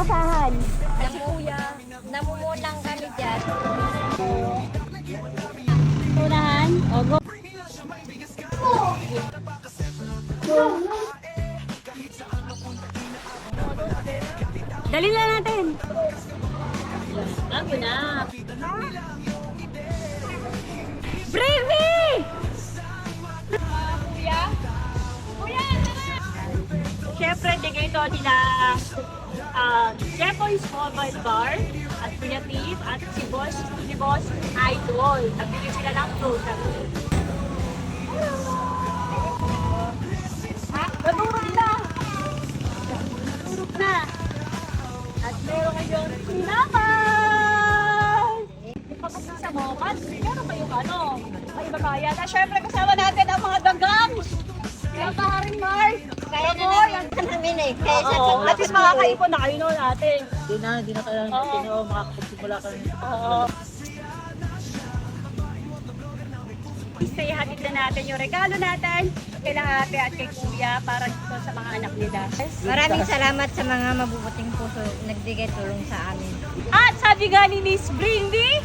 basahan. Namu, kuya, namumulang kami dyan. Unahan. O, go. Dali na natin. Bago na. Siyempre, tigay ito nila uh, Jepoy's Mobile Bar at Kuya Tip at si Boss, si Boss Idol. Nagbigay sila ng product. Ha? Natulog na! Natulog na! At meron kayong sinaman! Kapag sa moment, meron kayong ano, may babayan. At syempre kasama natin namin, eh. Kaya sa Oo, at least makakaipon na kayo noon ate. Hindi na, hindi na kaya, Oo. hindi na makakapagsimula kami. Oo. Say hatid na natin yung regalo natin kay ate at kay kuya para dito sa mga anak nila. Maraming salamat sa mga mabubuting puso nagbigay tulong sa amin. At sabi nga ni Miss Brindy,